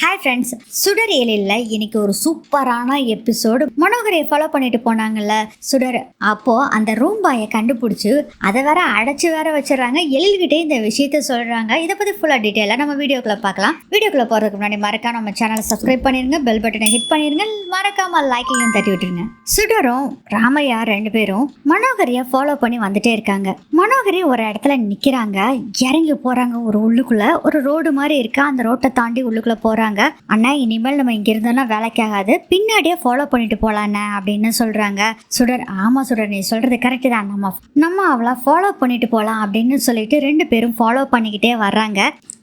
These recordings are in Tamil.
ஹாய் ஃப்ரெண்ட்ஸ் சுடர் ஏழில் இன்னைக்கு ஒரு சூப்பரான எபிசோடு மனோகரை ஃபாலோ பண்ணிட்டு போனாங்கல்ல. சுடர் அப்போ அந்த ரூம் பாயை அதை வேற அடைச்சு வேற வச்சிடறாங்க. எழில்கிட்டே இந்த விஷயத்த சொல்றாங்க. இதை பத்தி ஃபுல்லாக டீட்டெயிலாக நம்ம வீடியோக்குள்ள பார்க்கலாம். வீடியோக்குள்ள போறதுக்கு முன்னாடி மறக்காம நம்ம சேனலை சப்ஸ்கிரைப் பண்ணிருங்க. பெல் பட்டனை ஹிட் பண்ணிருங்க. மறக்காம லைக்கையும் தட்டி விட்டுருங்க. சுடரும் ராமையா ரெண்டு பேரும் மனோகரியை ஃபாலோ பண்ணி வந்துட்டே இருக்காங்க. மனோகரி ஒரு இடத்துல நிக்கிறாங்க. இறங்கி போறாங்க. ஒரு உள்ளுக்குள்ள ஒரு ரோடு மாதிரி இருக்கு? அந்த ரோட்டை தாண்டி உள்ளுக்குள்ள போறாங்க. அண்ணா இனிமேல் நம்ம இங்க இருந்தோம்னா வேலைக்கு ஆகாது. பின்னாடியே ஃபாலோ பண்ணிட்டு போலாண்ணே அப்படின்னு சொல்றாங்க. சுடர் ஆமா சுடர் நீ சொல்றது கரெக்ட் தான் நம்ம நம்ம அவளை ஃபாலோ பண்ணிட்டு போலாம் அப்படின்னு சொல்லிட்டு ரெண்டு பேரும் ஃபாலோ பண்ணிக்கிட்டே வர்றாங்க.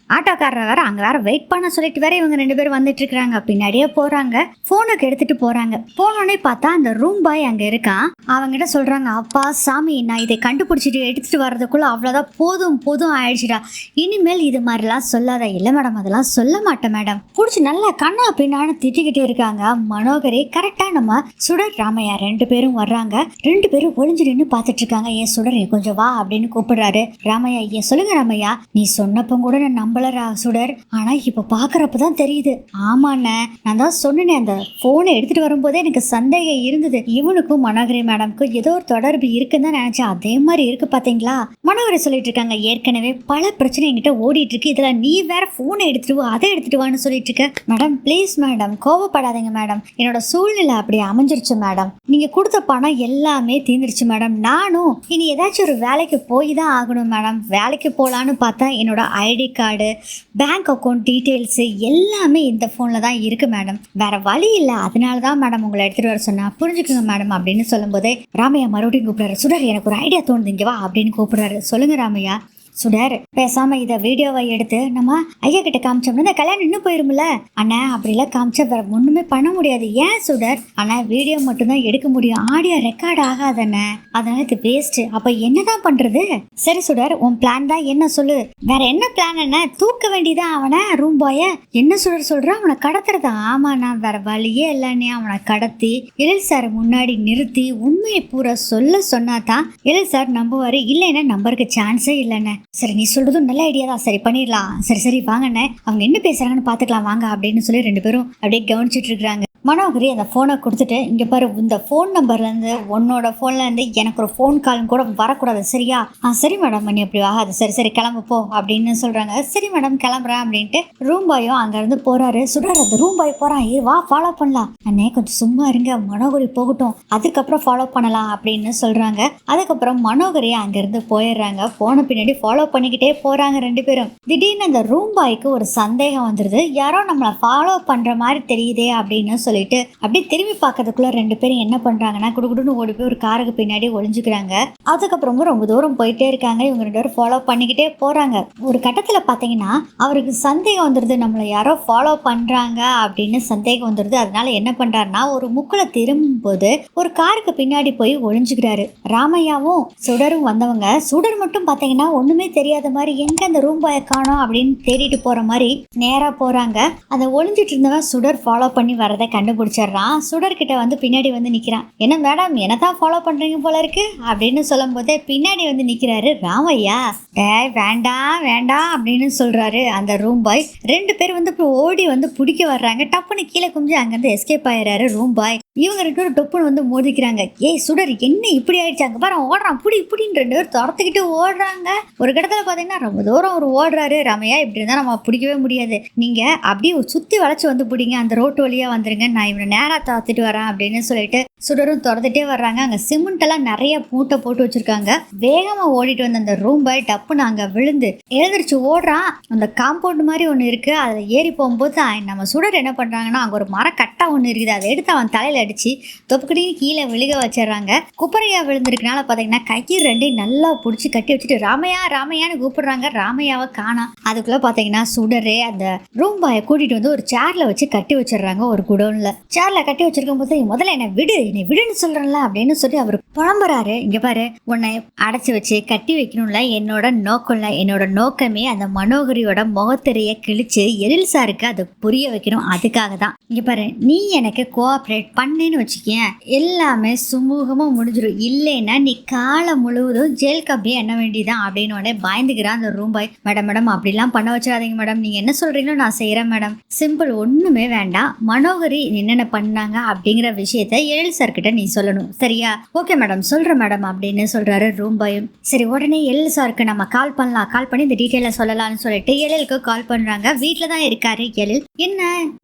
ஆட்டோக்காரர் வேற அங்கே வேற வெயிட் பண்ண சொல்லிட்டு வேற இவங்க ரெண்டு பேரும் வந்துட்டு இருக்கிறாங்க பின்னாடியே போறாங்க. போனுக்கு எடுத்துட்டு போறாங்க. போனோடனே பார்த்தா அந்த ரூம் பாய் அங்கே இருக்கான். அவங்ககிட்ட சொல்றாங்க அப்பா சாமி நான் இதை கண்டுபிடிச்சிட்டு எடுத்துட்டு வர்றதுக்குள்ள அவ்வளோதான் போதும் போதும் ஆயிடுச்சுடா. இனிமேல் இது மாதிரிலாம் சொல்லாத. இல்லை மேடம் அதெல்லாம் சொல்ல மாட்டேன் மேடம் பிடிச்சி நல்லா கண்ணா பின்னான்னு திட்டிக்கிட்டே இருக்காங்க. மனோகரி கரெக்டா நம்ம சுடர் ராமையா ரெண்டு பேரும் வர்றாங்க. ரெண்டு பேரும் ஒளிஞ்சு நின்று பார்த்துட்டு இருக்காங்க. ஏன் சுடர் கொஞ்சம் வா அப்படின்னு கூப்பிடுறாரு. ராமையா ஏன் சொல்லுங்க ராமையா. நீ சொன்னப்ப கூட நான் நம்பலரா சுடர். ஆனா இப்ப பாக்குறப்ப தான் தெரியுது ஆமாண்ணே நான் தான் சொன்னேனே அந்த போனை எடுத்துட்டு வரும்போதே எனக்கு சந்தேகம் இருந்தது. இவனுக்கும் மனோகரி மேடம்க்கும் ஏதோ ஒரு தொடர்பு இருக்குன்னு தான் நினைச்சேன். அதே மாதிரி இருக்கு பாத்தீங்களா? மனோகரி சொல்லிட்டு இருக்காங்க ஏற்கனவே பல பிரச்சனை என்கிட்ட ஓடிட்டு இருக்கு. இதுல நீ வேற போனை எடுத்துட்டு வா அதை எடுத்துட்டு வான்னு சொல்லிட்டு இருக்க. மேடம் ப்ளீஸ் மேடம் கோவப்படாதீங்க மேடம். என்னோட சூழ்நிலை அப்படி அமைஞ்சிருச்சு மேடம். நீங்க கொடுத்த பணம் எல்லாமே தீர்ந்துருச்சு மேடம். நானும் இனி ஏதாச்சும் ஒரு வேலைக்கு போய் தான் ஆகணும் மேடம். வேலைக்கு போகலான்னு பார்த்தா என்னோட ID card bank account details எல்லாமே இந்த ஃபோனில் தான் இருக்குது மேடம் வேறு வழி இல்லை. அதனால தான் மேடம் உங்களை எடுத்துகிட்டு வர சொன்னால் புரிஞ்சுக்கோங்க மேடம் அப்படின்னு சொல்லும்போதே ராமையா மறுபடியும் கூப்பிட்றாரு. சுடர் எனக்கு ஒரு ஐடியா தோணுது இங்கே வா அப்படின்னு கூப்பிடுறாரு. சொல்லுங்க ராமையா. சுடர் பேசாம இதை வீடியோவை எடுத்து நம்ம ஐயா கிட்ட காமிச்சோம்னா இந்த கல்யாணம் இன்னும் போயிரும்ல? அண்ணா அப்படிலாம் காமிச்சா வேற ஒண்ணுமே பண்ண முடியாது. ஏன் சுடர்? அண்ணா வீடியோ மட்டும்தான் எடுக்க முடியும். ஆடியோ ரெக்கார்ட் ஆகாதண்ணே அதனால இது வேஸ்ட் அப்ப என்னதான் பண்றது? சரி சுடர் உன் பிளான் தான். என்ன சொல்லு? வேற என்ன பிளான் என்ன தூக்க வேண்டியதான் அவனை ரூம் பாய என்ன சுடர் சொல்ற? அவனை கடத்துறதா. ஆமாண்ணா வேற வழியே இல்லைண்ணே அவனை கடத்தி எழில் சார் முன்னாடி நிறுத்தி உண்மையை பூரா சொல்ல சொன்னாதான் எழில் சார் நம்புவாரு. இல்லைன்னா நம்பருக்கு சான்ஸே இல்லைன்னு சரி நீ சொல்றதும் நல்ல ஐடியா தான். சரி பண்ணிடலாம். சரி சரி வாங்கண்ணே அவங்க என்ன பேசுறாங்கன்னு பார்த்துக்கலாம் வாங்க அப்படின்னு சொல்லி ரெண்டு பேரும் அப்படியே கவனிச்சிட்டு இருக்காங்க மனோகரி அந்த ஃபோனை கொடுத்துட்டு இங்கே பாரு இந்த ஃபோன் நம்பர்லேருந்து உன்னோட ஃபோன்லேருந்து எனக்கு ஒரு ஃபோன் கால் கூட வரக்கூடாது சரியா? ஆ சரி மேடம் நீ அப்படி ஆகாது சரி சரி கிளம்பு போ அப்படின்னு சொல்கிறாங்க சரி மேடம் கிளம்புறேன் அப்படின்ட்டு ரூம் பாயும் அங்கேருந்து போகிறாரு சுடார் அந்த ரூம் பாய் போகிறான் ஏ வா ஃபாலோ பண்ணலாம். அண்ணே கொஞ்சம் சும்மா இருங்க மனோகரி போகட்டும். அதுக்கப்புறம் ஃபாலோ பண்ணலாம் அப்படின்னு சொல்கிறாங்க அதுக்கப்புறம் மனோகரி அங்கேருந்து போயிடுறாங்க. போன பின்னாடி ஃபாலோ பண்ணிக்கிட்டே போகிறாங்க ரெண்டு பேரும். திடீர்னு அந்த ரூம் பாய்க்கு ஒரு சந்தேகம் வந்துடுது யாரோ நம்மளை ஃபாலோ பண்ணுற மாதிரி தெரியுதே அப்படின்னு சொல்லிட்டு அப்படியே திரும்பி பார்க்கறதுக்குள்ள ரெண்டு பேரும் என்ன பண்றாங்கன்னா குடுகுடுன்னு ஓடி போய் ஒரு காருக்கு பின்னாடி ஒளிஞ்சுக்கிறாங்க. அதுக்கப்புறமும் ரொம்ப தூரம் போயிட்டே இருக்காங்க. இவங்க ரெண்டு பேரும் ஃபாலோ பண்ணிக்கிட்டே போறாங்க. ஒரு கட்டத்துல பாத்தீங்கன்னா அவருக்கு சந்தேகம் வந்துருது. நம்மளை யாரோ ஃபாலோ பண்றாங்க அப்படின்னு சந்தேகம் வந்துருது. அதனால என்ன பண்றாருன்னா ஒரு முக்குல திரும்பும் போது ஒரு காருக்கு பின்னாடி போய் ஒளிஞ்சுக்கிறாரு. ராமையாவும் சுடரும் வந்தவங்க. சுடர் மட்டும் பாத்தீங்கன்னா ஒண்ணுமே தெரியாத மாதிரி எங்க அந்த ரூம் பாய காணும் அப்படின்னு தேடிட்டு போற மாதிரி நேரா போறாங்க. அந்த ஒளிஞ்சிட்டு இருந்தவன் சுடர் ஃபாலோ பண்ணி வரதை கண்டுபிடிச்சிடுறான். சுடர்கிட்ட வந்து பின்னாடி வந்து நிக்கிறான். என்ன மேடம் என்ன தான் ஃபாலோ பண்றீங்க போல இருக்கு? அப்படின்னு சொல்லும் போதே பின்னாடி வந்து நிக்கிறாரு ராமையா. ஏய் வேண்டாம் வேண்டாம் அப்படின்னு சொல்றாரு அந்த ரூம் பாய் ரெண்டு பேர் வந்து இப்போ ஓடி வந்து பிடிக்க வர்றாங்க. டப்புன்னு கீழே குமிஞ்சு அங்கேருந்து எஸ்கேப் ஆயிடுறாரு ரூம் பாய் இவங்க ரெண்டு பேரும் டொப்புன்னு வந்து மோதிக்கிறாங்க. ஏய் சுடர் என்ன இப்படி ஆயிடுச்சாங்க அங்கே பாரு ஓடுறான். இப்படி இப்படின்னு ரெண்டு பேரும் துரத்துக்கிட்டு ஓடுறாங்க. ஒரு இடத்துல பார்த்தீங்கன்னா ரொம்ப தூரம் அவர் ஓடுறாரு. ரமையா இப்படி இருந்தால் நம்ம பிடிக்கவே முடியாது. நீங்கள் அப்படியே சுற்றி வளைச்சு வந்து பிடிங்க. அந்த ரோட்டு வழியாக வந்துருங்க. நான் இவனை நேராக தாத்துட்டு வரேன் அப்படின்னு சொல்லிட்டு சுடரும் துரத்துட்டே வர்றாங்க. அங்கே சிமெண்ட் எல்லாம் நிறைய மூட்டை போட்டு வச்சிருக்காங்க. வேகமாக ஓடிட்டு வந்த அந்த ரூம் பாய் டப்புன்னு அங்கே விழுந்து எழுந்திரிச்சு. ஓடுறான். அந்த காம்பவுண்ட் மாதிரி ஒன்று இருக்குது அதில் ஏறி போகும்போது நம்ம சுடர் என்ன பண்ணுறாங்கன்னா அங்கே ஒரு மரக்கட்டை ஒன்று இருக்குது. அதை எடுத்து அவன் தலையில் அடிச்சு தொப்புக்கடியும் கீழே விழுக வச்சிடுறாங்க. குப்பரையா விழுந்திருக்கனால பார்த்தீங்கன்னா கையில் ரெண்டையும் நல்லா பிடிச்சி கட்டி வச்சுட்டு ராமையா ராமையான்னு கூப்பிடுறாங்க. ராமையாவை காணாம் அதுக்குள்ள பார்த்தீங்கன்னா சுடரே அந்த ரூம் பாயை கூட்டிட்டு வந்து ஒரு சேர்ல வச்சு கட்டி வச்சிடுறாங்க ஒரு குடோன்ல. சேர்ல கட்டி வச்சிருக்கும் போது முதல்ல என்ன விடு என்னை விடுன்னு சொல்றேன்ல அப்படின்னு சொல்லி அவர் புலம்புறாரு. இங்க பாரு உன்னை அடைச்சி வச்சு கட்டி வைக்கணும்ல என்னோட நோக்கம் என்னோட நோக்கமே அந்த மனோகரியோட முகத்திரைய கிழிச்சு எழில் சாருக்கு அதை புரிய வைக்கணும் அதுக்காக தான் இங்க பாரு நீ எனக்கு கோஆப்ரேட் பண்ண பண்ணேன்னு வச்சுக்கேன் எல்லாமே சுமூகமாக முடிஞ்சிடும் இல்லைன்னா நீ காலம் முழுவதும் ஜெயிலுக்கு அப்படியே எண்ண வேண்டியதான் அப்படின்னு உடனே பயந்துக்கிறான் அந்த ரூம் பாய் மேடம் மேடம் அப்படிலாம் பண்ண வச்சிடாதீங்க மேடம். நீங்கள் என்ன சொல்றீங்களோ நான் செய்கிறேன் மேடம். சிம்பிள் ஒன்றுமே வேண்டாம். மனோகரி என்னென்ன பண்ணாங்க அப்படிங்கிற விஷயத்த எழில் சார்கிட்ட நீ சொல்லணும். சரியா? Okay madam. சொல்கிறேன் மேடம் அப்படின்னு சொல்கிறாரு ரூம் பாயும் சரி உடனே எழில் சாருக்கு நம்ம கால் பண்ணலாம். கால் பண்ணி இந்த டீட்டெயிலை சொல்லலாம்னு சொல்லிட்டு எழிலுக்கு கால் பண்ணுறாங்க வீட்டில் தான் இருக்காரு எழில். என்ன?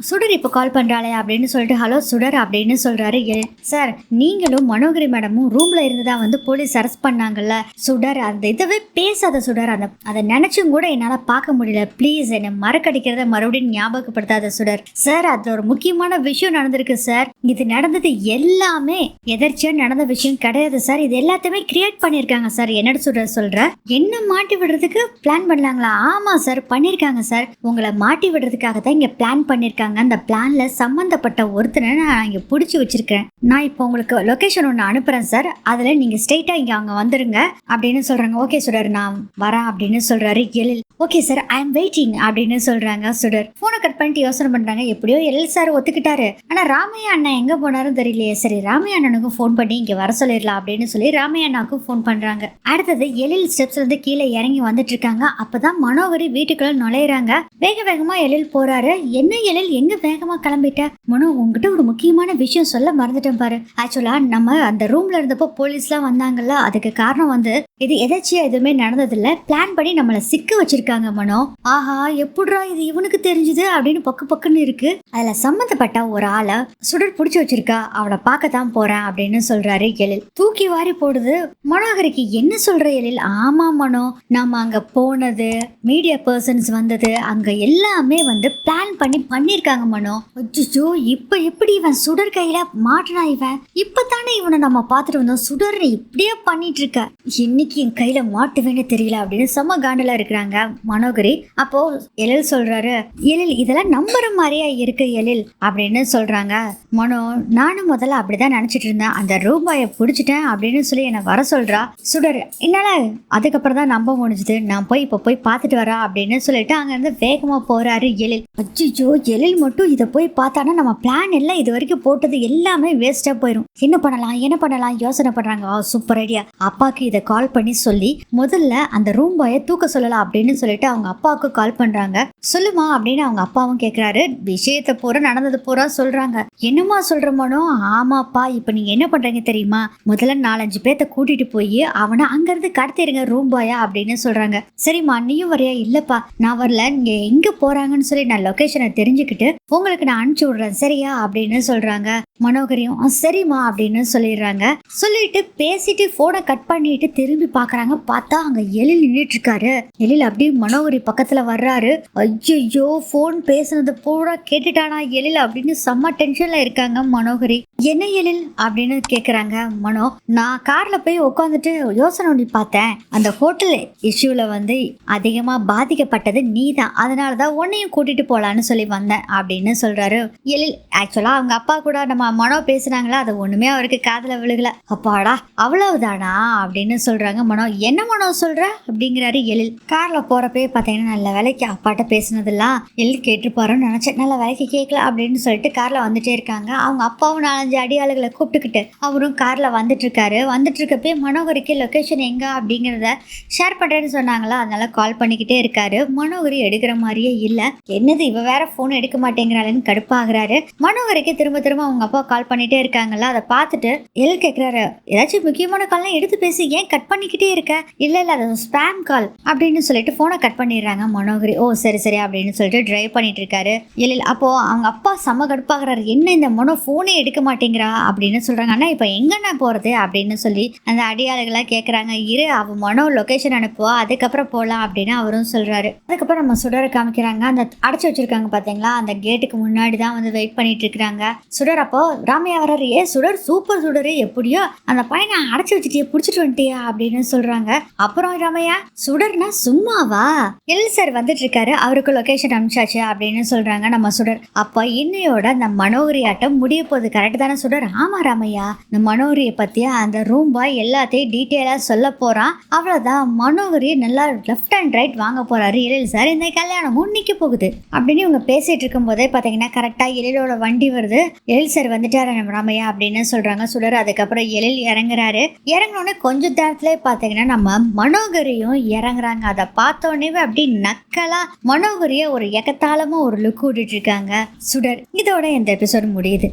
சுடர் இப்போ கால் பண்ணுறாளே அப்படின்னு சொல்லிட்டு ஹலோ சுடர் அப்படின்னு சொல்றாரு எல் சார் நீங்களும் மனோகரி மேடமும் ரூம்ல இருந்து தான் வந்து போலீஸ் அரெஸ்ட் பண்ணாங்கல்ல? சுடர் அந்த இதவே பேசாத சுடர் அந்த அதை நினைச்சும் கூட என்னால பார்க்க முடியல. ப்ளீஸ் என்னை மறக்கடிக்கிறத மறுபடியும் ஞாபகப்படுத்தாத சுடர். சார் அதில் ஒரு முக்கியமான விஷயம் நடந்திருக்கு சார். இது நடந்தது எல்லாமே எதர்ச்சியாக நடந்த விஷயம் கிடையாது சார். இது எல்லாத்தையுமே கிரியேட் பண்ணியிருக்காங்க சார். என்னோட சுடர் சொல்கிற என்ன மாட்டி விடுறதுக்கு பிளான் பண்ணலாங்களா? ஆமா சார். பண்ணியிருக்காங்க சார். உங்களை மாட்டி விடுறதுக்காக தான் இங்க பிளான் பண்ணியிருக்காங்க. அந்த பிளானில் சம்மந்தப்பட்ட ஒருத்தனை நான் இங்க பிடிச்சி வச்சிருக்கேன். நான் இப்போ உங்களுக்கு லொகேஷன் ஒன்று அனுப்புறேன் சார் அதில் நீங்கள் ஸ்ட்ரெயிட்டாக இங்கே அங்கே வந்துருங்க. அப்படின்னு சொல்கிறாங்க ஓகே சுடர் நான் வரேன் அப்படின்னு சொல்கிறாரு Ezhil. Okay sir I am waiting அப்படின்னு சொல்கிறாங்க சுடர் ஃபோனை கட் பண்ணிட்டு யோசனை பண்ணுறாங்க எப்படியோ எழில் சார் ஒத்துக்கிட்டாரு. ஆனால் ராமையா அண்ணா எங்கே போனாரும் தெரியலையே சரி. ராமையா அண்ணனுக்கும் ஃபோன் பண்ணி இங்கே வர சொல்லிடலாம் அப்படின்னு சொல்லி ராமையா அண்ணாக்கும் ஃபோன் பண்ணுறாங்க அடுத்தது எழில் ஸ்டெப்ஸ்லேருந்து கீழே இறங்கி வந்துட்டு இருக்காங்க. அப்பதான் மனோகரி வீட்டுக்குள்ள நுழையிறாங்க. வேக வேகமா எழில் போறாரு. என்ன எழில்? எங்க வேகமா கிளம்பிட்ட? மனோ உங்ககிட்ட ஒரு முக்கியமான விஷயம் சொல்ல மறந்துட்டேன் பாரு. ஆக்சுவலா நம்ம அந்த ரூம்ல இருந்தப்போ போலீஸ்லாம் வந்தாங்கல்ல அதுக்கு காரணம் வந்து இது எதாச்சியா எதுவுமே நடந்ததில்ல. பிளான் பண்ணி நம்மளை சிக்க வச்சிருக்காங்க மனோ. ஆஹா எப்படிரா இது இவனுக்கு தெரிஞ்சுது அப்படின்னு பக்கு பக்குன்னு இருக்கு. அதுல சம்மந்தப்பட்ட ஒரு ஆளை சுடர் பிடிச்சி வச்சிருக்கா அவனை பார்க்க தான் போறேன் அப்படின்னு சொல்றாரு எழில். தூக்கி வாரி போடுது. மனோகரிக்கு என்ன சொல்ற எழில்? ஆமா மனோ நாம அங்க போனது மீடியா பர்சன்ஸ் வந்தது அங்க எல்லாமே வந்து பிளான் பண்ணி பண்ணிருக்காங்க மனோ. அச்சோ இப்ப எப்படி இவன் சுடர் கையில மாட்டினா இவன் இப்பதானே இவனை நம்ம பார்த்துட்டு வந்தோம். சுடர் இப்படியே பண்ணிட்டு இருக்க இன்னைக்கு என் கையில மாட்டுவேன்னு தெரியல அப்படின்னு செம்ம காண்டலா இருக்கிறாங்க மனோகரி. அப்போ எழில் சொல்றாரு எழில் இதெல்லாம் நம்புற மாதிரியா இருக்கு எழில்? அப்படின்னு சொல்றாங்க. மனோ நானும் முதல்ல அப்படிதான் நினைச்சிட்டு இருந்தேன். அந்த ரூபாயை பிடிச்சிட்டேன் அப்படின்னு சொல்லி என்னை வர சொல்றா. சுடர் என்னால அதுக்கப்புறம் தான் நம்ப முடிஞ்சுது. நான் போய் இப்போ போய் பார்த்துட்டு வரா அப்படின்னு சொல்லிட்டு அங்கேருந்து வேகமா போறாரு எழில். அச்சுச்சோ எழில் மட்டும் இதை போய் பார்த்தானா? நம்ம பிளான் எல்லாம் இது வரைக்கும் போட்டு போட்டது எல்லாமே வேஸ்டா போயிடும் என்ன பண்ணலாம் என்ன பண்ணலாம் யோசனை பண்றாங்க. ஆ சூப்பர் ஐடியா அப்பாக்கு இதை கால் பண்ணி சொல்லி முதல்ல அந்த ரூம் பாயை தூக்க சொல்லலாம் அப்படின்னு சொல்லிட்டு அவங்க அப்பாவுக்கு கால் பண்றாங்க. சொல்லுமா அப்படின்னு அவங்க அப்பாவும் கேக்குறாரு. விஷயத்தை பூரா நடந்தது பூரா சொல்றாங்க. என்னம்மா சொல்றமோனோ ஆமாப்பா இப்போ நீங்க என்ன பண்றீங்க தெரியுமா? முதல்ல நாலஞ்சு பேர்த்த கூட்டிட்டு போய் அவனை அங்கிருந்து கடத்திடுங்க ரூம் பாயா அப்படின்னு சொல்றாங்க. சரிம்மா நீயும் வரையா? இல்லப்பா நான் வரல. நீங்க எங்க போறாங்கன்னு சொல்லி நான் லொகேஷனை தெரிஞ்சுக்கிட்டு உங்களுக்கு நான் அனுப்பிச்சு விடுறேன். சரியா? அப்படின்னு சொல்றாங்க. மனோகரியும் சரிம்மா அப்படின்னு சொல்லிடுறாங்க. சொல்லிட்டு பேசிட்டு போனை கட் பண்ணிட்டு திரும்பி பாக்குறாங்க பார்த்தா அங்க எழில் நின்றுட்டு இருக்காரு எழில் அப்படியே மனோகரி பக்கத்துல வர்றாரு. ஐயோ போன் பேசுனது பூரா கேட்டுட்டானா எழில்? அப்படின்னு செம்ம டென்ஷன்ல இருக்காங்க மனோகரி. என்ன எழில்? அப்படின்னு கேக்குறாங்க மனோ. நான் கார்ல போய் உட்காந்துட்டு யோசனை பண்ணி பார்த்தேன். அந்த ஹோட்டல் இஷ்யூல வந்து அதிகமா பாதிக்கப்பட்டது நீ தான் அதனாலதான் உன்னையும் கூட்டிட்டு போலான்னு சொல்லி வந்தேன் அப்படின்னு சொல்றாரு எழில். ஆக்சுவலா அவங்க அப்பா கூட நம்ம மனோ பேசுனாங்களா அது ஒண்ணுமே அவருக்கு காதில் விழுகல. அப்பாடா அவ்வளவுதானா? அப்படின்னு சொல்றாங்க மனோ. என்ன மனோ சொல்ற? அப்படிங்கிறாரு எழில். கார்ல போறப்பே பாத்தீங்கன்னா நல்ல வேலைக்கு அப்பாட்ட பேசினதெல்லாம் எழில் கேட்டிருப்பாருன்னு நினைச்சேன். நல்ல வேலைக்கு கேட்கல அப்படின்னு சொல்லிட்டு கார்ல வந்துட்டே இருக்காங்க. அவங்க அப்பாவும் நாலஞ்சு அடியாளுகளை கூப்பிட்டுக்கிட்டு அவரும் கார்ல வந்துட்டு இருக்காரு வந்துட்டு இருக்கப்பே மனோகரிக்கு லொக்கேஷன் எங்க அப்படிங்கிறத ஷேர் பண்றேன்னு சொன்னாங்களா? அதனால கால் பண்ணிக்கிட்டே இருக்காரு. மனோகரி எடுக்கிற மாதிரியே இல்ல. என்னது இவ வேற போன் எடுக்க மாட்டேங்கிறாளேன்னு கடுப்பாகிறாரு. மனோகரிக்கு திரும்ப திரும்ப அவங்க அப்பா கால் பண்ணிகிட்டே இருக்காங்கல்ல அதை பார்த்துட்டு எல் கேட்குறாரு ஏதாச்சும் முக்கியமான கால்லாம் எடுத்து பேசி ஏன் கட் பண்ணிக்கிட்டே இருக்க? இல்லை இல்லை அது ஸ்பேம் கால் அப்படின்னு சொல்லிட்டு ஃபோனை கட் பண்ணிடுறாங்க மனோகரி. ஓ சரி சரி அப்படின்னு சொல்லிட்டு ட்ரைவ் பண்ணிட்டு இருக்காரு. இல்லை அப்போது அவங்க அப்பா செம கடுப்பாகிறாரு. என்ன இந்த மனோ ஃபோனே எடுக்க மாட்டேங்கிறா? அப்படின்னு சொல்கிறாங்க ஆனால் இப்போ எங்கண்ணா போகிறது அப்படின்னு சொல்லி அந்த அடியாளுகளா கேட்குறாங்க இரு அவன் மனோ லொக்கேஷன் அனுப்புவா அதுக்கப்புறம் போகலாம் அப்படின்னு அவரும் சொல்கிறாரு அதுக்கப்புறம் நம்ம சுடரை காமிக்கிறாங்க. அந்த அடைச்சி வச்சிருக்காங்க பார்த்தீங்களா அந்த கேட்டுக்கு முன்னாடி தான் வந்து வெயிட் பண்ணிட்டு இருக்கிறாங்க. சுடர் அப்போ ராமையா வர்றாரு ஏ சுடர் சூப்பர் சுடரு எப்படியோ அந்த பையனை அடைச்சு வச்சுட்டியே புடிச்சிட்டு வந்துட்டியா அப்படின்னு சொல்றாங்க. அப்புறம் ராமையா சுடர்னா சும்மாவா? எல் சார் வந்துட்டு இருக்காரு அவருக்கு லொகேஷன் அனுப்பிச்சாச்சு அப்படின்னு சொல்றாங்க நம்ம சுடர். அப்போ இன்னையோட அந்த மனோகரி ஆட்டம் முடிய போகுது. கரெக்ட் தானே சுடர்? ஆமா ராமையா. இந்த மனோகரியை பத்தி அந்த ரூம் பாய் எல்லாத்தையும் டீட்டெயிலா சொல்ல போறான். அவ்வளவுதான். மனோகரி நல்லா லெஃப்ட் அண்ட் ரைட் வாங்க போறாரு. எழில் சார் இந்த கல்யாணமும் நிக்க போகுது அப்படின்னு இவங்க பேசிட்டு இருக்கும் போதே பாத்தீங்கன்னா கரெக்டா எழிலோட வண்டி வருது. எழில் சார் வந்துட்டாரு நம்ம ராமையா அப்படின்னு சொல்றாங்க. சுடர் அதுக்கப்புறம் எழில் இறங்குறாரு. இறங்கினோடனே கொஞ்ச நேரத்துல பாத்தீங்கன்னா நம்ம மனோகரியும் இறங்குறாங்க. அதை பார்த்தோன்னே அப்படி நக்கலா மனோகரிய ஒரு எகத்தாளமா ஒரு லுக் விட்டுட்டு இருக்காங்க. சுடர். இதோட இந்த எபிசோட் முடியுது.